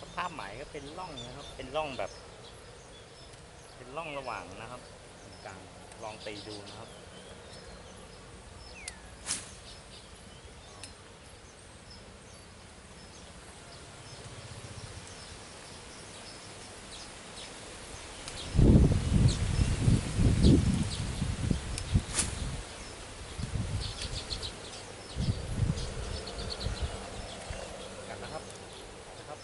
สภาพหมายก็เป็นร่องนะครับ เป็นร่องแบบ เป็นร่องระหว่างนะครับกลางลองตีดูนะครับ กันนะครับนะครับ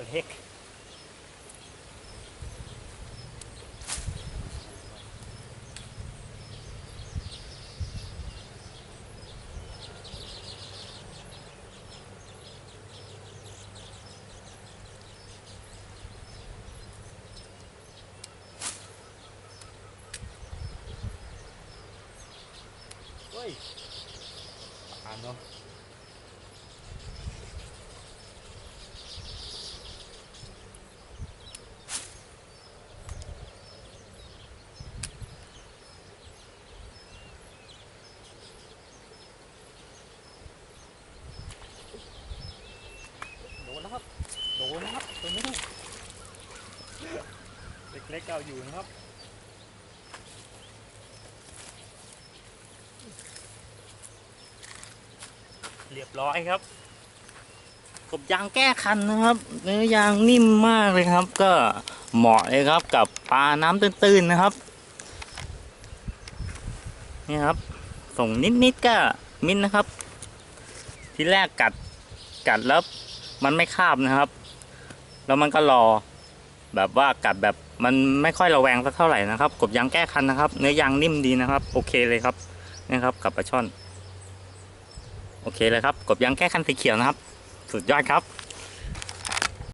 ตัวเล็กเฮ้ยอ่านเนาะ โดนแล้วครับ โด เล็กๆเอาอยู่นะครับเรียบร้อยครับกบยางแก้คันนะครับ เนื้อยางนิ่มมากเลยครับ ก็เหมาะเลยครับกับปลาน้ำตื้นๆนะครับ นี่ครับ ส่งนิดๆก็มินนะครับ ที่แรกกัดกัดแล้วมันไม่คาบนะครับ แล้วมันก็รอ แบบว่ากัดแบบมันไม่ค่อยระแวงสักเท่าไหร่นะครับ กบยางแก้คันนะครับเนื้อยางนิ่มดีนะครับ โอเคเลยครับนี่ครับกับปลาช่อน โอเคเลยครับ กบยางแก้คันสีเขียวนะครับ สุดยอดครับ